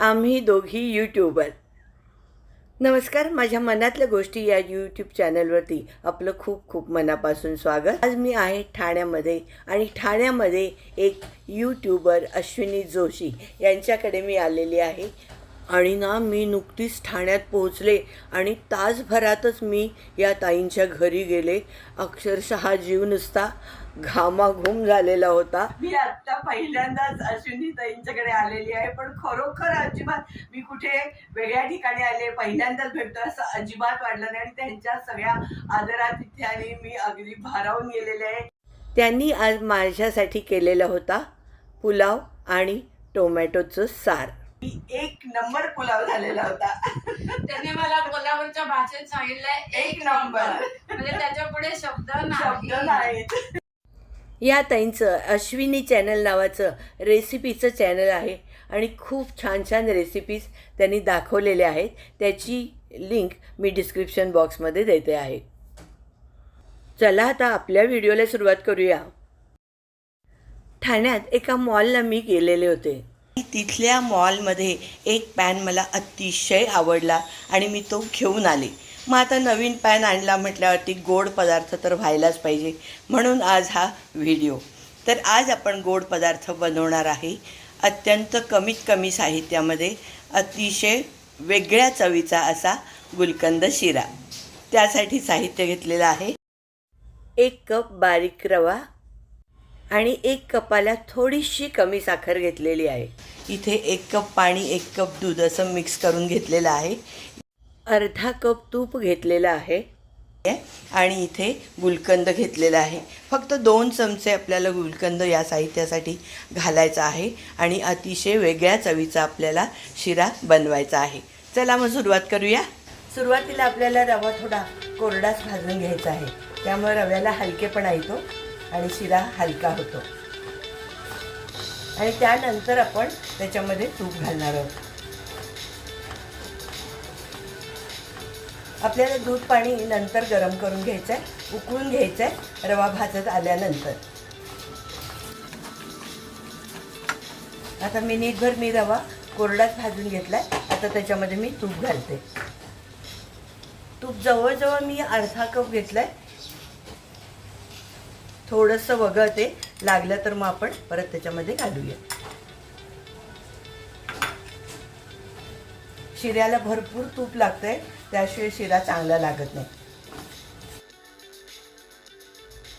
आम्ही दोघी यूट्यूबर नमस्कार माझ्या मनातल्या गोष्टी या यूट्यूब चॅनलवरती आपलं खूप खूप मनापासून स्वागत. आज मी आहे ठाण्यामध्ये आणि ठाण्यामध्ये एक यूट्यूबर अश्विनी जोशी. यांच्याकडे मी आलेली आहे. आणि ना मी नुकतीच ठाण्यात पोहोचले आणि तासभरातच मी या ताईंच्या घरी गेले. अक्षरशः जीव नुसता घामाघूम झालेला होता. मी आता पहिल्यांदाच अश्विनी ताईंच्याकडे आलेली आहे पण खरोखर अजिबात मी कुठे वेगळ्या ठिकाणी आले पहिल्यांदाच भेटतो असं अजिबात वाटलं नाही. आणि त्यांच्या सगळ्या आदरात इथे आणि मी अगदी भारावून गेलेले आहे. त्यांनी आज माझ्यासाठी केलेला होता पुलाव आणि टोमॅटोचं सार. एक नंबर पुलाव झालेला होता. त्याने मला कोल्हापूरच्या भाषेत सांगितलंय एक नंबर. म्हणजे त्याच्या पुढे शब्द शब्द नाही. नाहीत. या ताईंचं अश्विनी चॅनल नावाचं रेसिपीचं चॅनल आहे आणि खूप छान छान रेसिपीज त्यांनी दाखवलेल्या आहेत. त्याची लिंक मी डिस्क्रिप्शन बॉक्समध्ये देते आहे. चला आता आपल्या व्हिडिओला सुरुवात करूया. ठाण्यात एका मॉलला मी गेलेले होते. तिथल्या मॉलमध्ये एक पॅन मला अतिशय आवडला आणि मी तो घेऊन आले. मग आता नवीन पॅन आणला म्हटल्यावरती गोड पदार्थ तर व्हायलाच पाहिजे म्हणून आज हा व्हिडिओ. तर आज आपण गोड पदार्थ बनवणार आहे. अत्यंत कमीत कमी साहित्यामध्ये अतिशय वेगळ्या चवीचा असा गुलकंद शिरा. त्यासाठी साहित्य घेतलेलं आहे. एक कप बारीक रवा आणि एक कपाला थोडीशी कमी साखर घेतलेली आहे. इथे एक कप पाणी एक कप दूध असं मिक्स करून घेतलेलं आहे. अर्धा कप तूप घेतलेलं आहे. आणि इथे गुलकंद घेतलेला आहे. फक्त दोन चमचे आपल्याला गुलकंद या साहित्यासाठी घालायचा आहे आणि अतिशय वेगळ्या चवीचा आपल्याला शिरा बनवायचा आहे. चला मग सुरुवात करूया. सुरुवातीला आपल्याला रवा थोडा कोरडाच भाजून घ्यायचा आहे. त्यामुळे रव्याला हलकेपणा येतो. आणि शिरा हलका होतो. आणि त्यानंतर आपण त्याच्यामध्ये तूप घालणार आहोत. आपल्याला दूध पाणी नंतर गरम करून घ्यायचं आहे उकळून घ्यायचं आहे रवा भाजत आल्यानंतर. आता मिनिटभर मी रवा कोरडाच भाजून घेतला आहे आता त्याच्यामध्ये मी तूप घालते. तूप जवळजवळ मी अर्धा कप घेतला आहे थोडंसं वगळते लागलं तर मग आपण परत त्याच्यामध्ये घालूया. शिऱ्याला भरपूर तूप लागतंय त्याशिवाय शिरा चांगला लागत नाही.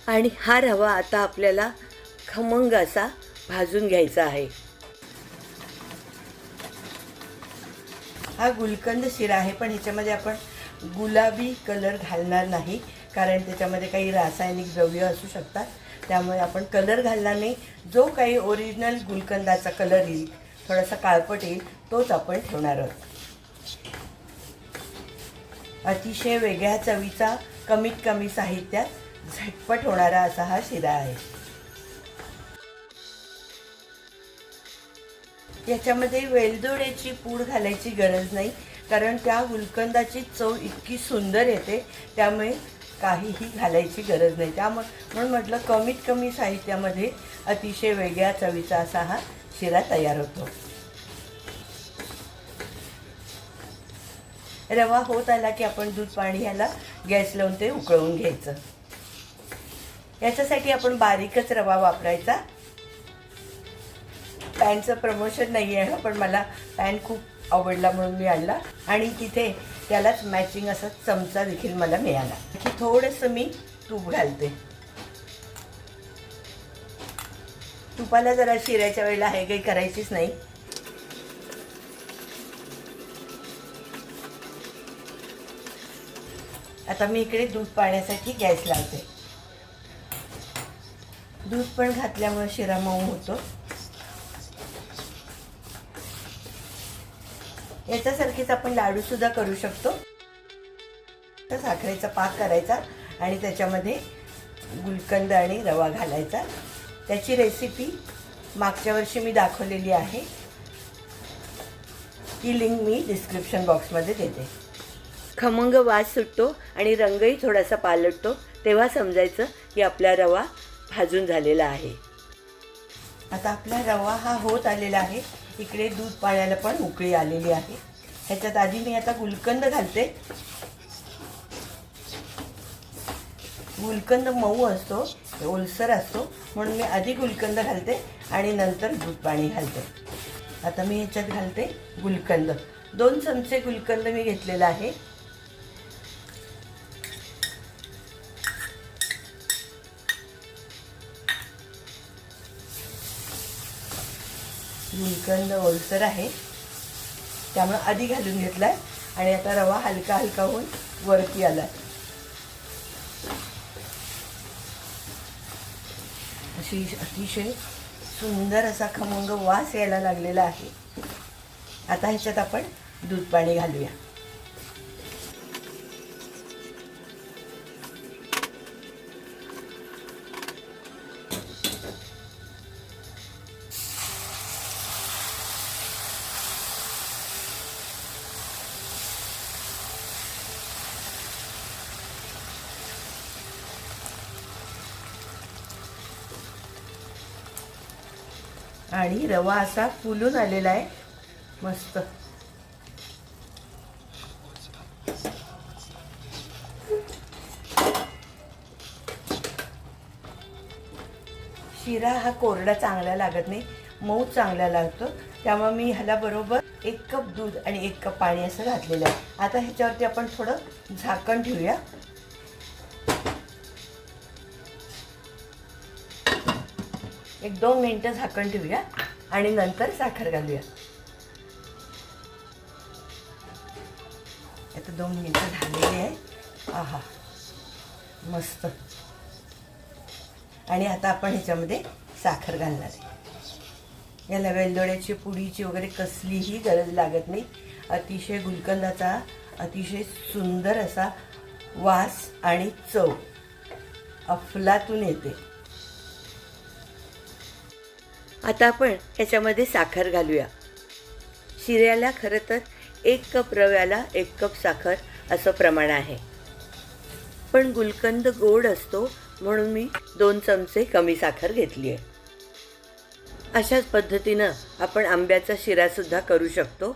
आणि हा रवा आता आपल्याला खमंग असा भाजून घ्यायचा आहे. हा गुलकंद शिरा आहे पण ह्याच्यामध्ये आपण गुलाबी कलर घालणार नाही. कारण त्याच्यामध्ये काही रासायनिक द्रव्य असू शकतात. त्यामुळे आपण कलर घालला नाही. जो काही ओरिजिनल गुलकंदाचा कलर येईल थोडासा काळपट येईल तोच आपण ठेवणार आहोत. अतिशय वेगळ्या चवीचा कमीत कमी साहित्यात झटपट होणारा असा हा शिरा आहे. याच्यामध्ये वेलदोड्याची पूड घालायची गरज नाही कारण त्या गुलकंदाची चव इतकी सुंदर येते त्यामुळे काहीही घालायची गरज नाही. त्यामुळे म्हणून म्हटलं कमीत कमी साहित्यामध्ये अतिशय वेगळ्या चवीचा असा हा शिरा तयार होतो. रवा होत आला की आपण दूध पाणी ह्याला गॅस लावून ते उकळवून घ्यायचं. याच्यासाठी आपण बारीकच रवा वापरायचा. पॅनचं प्रमोशन नाही आहे पण मला पॅन खूप आवडला म्हणून मी आणला आणि तिथे त्यालाच मॅचिंग असा चमचा देखील मला मिळाला. की थोडंसं मी तूप घालते. तुपाला जरा शिऱ्याच्या वेळेला हे काही करायचीच नाही. आता मी इकडे दूध पाण्यासाठी गॅस लावते. दूध पण घातल्यामुळे शिरा मऊ होतो. याच्यासारखेच आपण लाडूसुद्धा करू शकतो. तर साखरेचा पाक करायचा आणि त्याच्यामध्ये गुलकंद आणि रवा घालायचा. त्याची रेसिपी मागच्या वर्षी मी दाखवलेली आहे. ती लिंक मी डिस्क्रिप्शन बॉक्समध्ये देते. खमंग वास सुटतो आणि रंगही थोडासा पालटतो तेव्हा समजायचं की आपला रवा भाजून झालेला आहे. आता आपला रवा हा होत आलेला आहे. इकडे दूध पाण्याला पण उकळी आलेली आहे. ह्याच्यात आधी मी आता गुलकंद घालते. गुलकंद मऊ असतो ओलसर असतो म्हणून मी आधी गुलकंद घालते आणि नंतर दूध पाणी घालते. आता मी ह्याच्यात घालते गुलकंद. दोन चमचे गुलकंद मी घेतलेला आहे. गुलकंद ओलसर आहे. त्यामुळं आधी घालून घेतला आहे आणि आता रवा हलका हलका होऊन वरती आलाय. अशी अतिशय सुंदर असा खमंग वास यायला लागलेला आहे. आता ह्याच्यात आपण दूध पाणी घालूया. आणि रवा असा फुलून आलेला आहे. मस्त. शिरा हा कोरडा चांगला लागत नाही. मऊ चांगला लागतो. त्यामुळे मी ह्याला बरोबर एक कप दूध आणि एक कप पाणी असं घातलेलं आहे. आता ह्याच्यावरती आपण थोडं झाकण ठेवूया. एक दोन मिनटं झाकण ठेवूया आणि नंतर साखर घालूया. आता दोन मिनटं झालेली आहे. आहा मस्त. आणि आता आपण ह्याच्यामध्ये साखर घालणार आहे. याला वेलदोड्याची पुडीची वगैरे कसलीही गरज लागत नाही. अतिशय गुलकंदाचा अतिशय सुंदर असा वास आणि चव अफलातून येते. आता आपण ह्याच्यामध्ये साखर घालूया. शिऱ्याला खरं तर एक कप रव्याला एक कप साखर असं प्रमाण आहे. पण गुलकंद गोड असतो म्हणून मी दोन चमचे कमी साखर घेतली आहे अशाच पद्धतीनं आपण आंब्याचा शिरासुद्धा करू शकतो.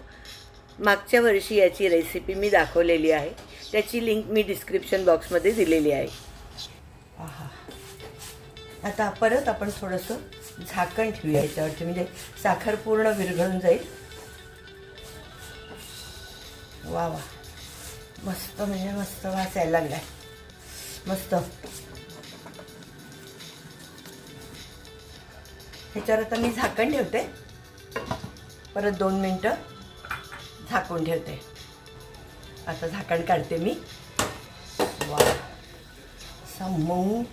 मागच्या वर्षी याची रेसिपी मी दाखवलेली आहे. त्याची लिंक मी डिस्क्रिप्शन बॉक्समध्ये दिलेली आहे. आता परत आपण थोडंसं झाकण ठेवूया याच्यावरती. म्हणजे साखर पूर्ण विरघळून जाईल. वा वा. मस्त म्हणजे मस्त वास यायला लागलाय. मस्त. ह्याच्यावर आता मी झाकण ठेवते. परत दोन मिनटं झाकून ठेवते. आता झाकण काढते मी. वा. असा मऊ.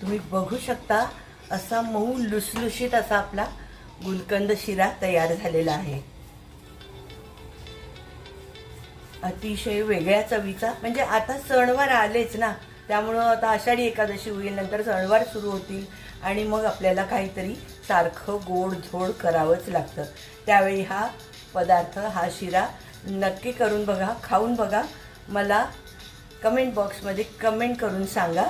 तुम्ही बघू शकता. असा मऊ लुसलुशीत असा आपला गुलकंद शिरा तयार झालेला आहे. अतिशय वेगळ्या चवीचा म्हणजे आता सणवार आलेच ना त्यामुळं आता आषाढी एकादशी होईल नंतर सणवार सुरू होतील आणि मग आपल्याला काहीतरी सारखं गोडधोड करावंच लागतं. त्यावेळी हा पदार्थ हा शिरा नक्की करून बघा खाऊन बघा मला कमेंट बॉक्समध्ये कमेंट करून सांगा.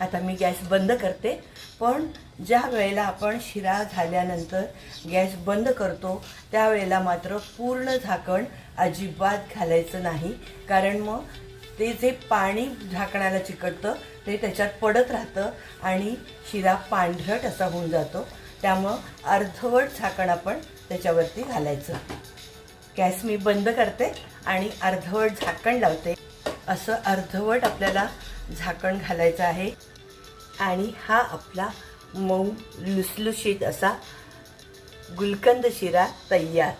आता मी गॅस बंद करते. पण ज्या वेळेला आपण शिरा झाल्यानंतर गॅस बंद करतो त्यावेळेला मात्र पूर्ण झाकण अजिबात घालायचं नाही. कारण मग ते जे पाणी झाकणाला चिकटतं ते त्याच्यात पडत राहतं आणि शिरा पांढरट असा होऊन जातो. त्यामुळं अर्धवट झाकण आपण त्याच्यावरती घालायचं. गॅस मी बंद करते आणि अर्धवट झाकण लावते. असं अर्धवट आपल्याला झाकण घालायचं आहे. आणि हा आपला मऊ लुसलुशीत असा गुलकंद शिरा तयार.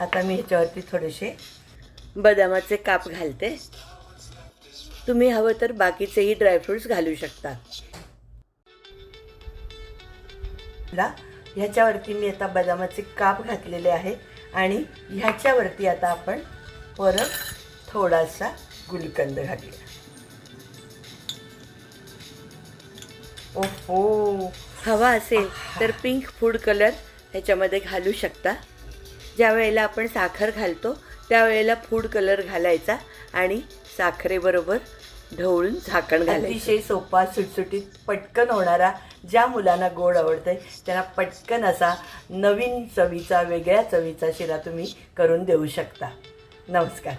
आता मी ह्याच्यावरती थोडेसे बदामाचे काप घालते. तुम्ही हवं तर बाकीचेही ड्रायफ्रुट्स घालू शकता. ह्याच्यावरती मी आता बदामाचे काप घातलेले आहे. आणि ह्याच्यावरती आता आपण परत थोडासा गुलकंद घालूया. ओहो. हवा असेल तर पिंक फूड कलर ह्याच्यामध्ये घालू शकता. ज्या वेळेला आपण साखर घालतो त्यावेळेला फूड कलर घालायचा आणि साखरेबरोबर ढवळून झाकण घालायचं. अतिशय सोपा सुटसुटीत पटकन होणारा ज्या मुलांना गोड आवडतंय त्यांना पटकन असा नवीन चवीचा वेगळ्या चवीचा शिरा तुम्ही करून देऊ शकता. नमस्कार.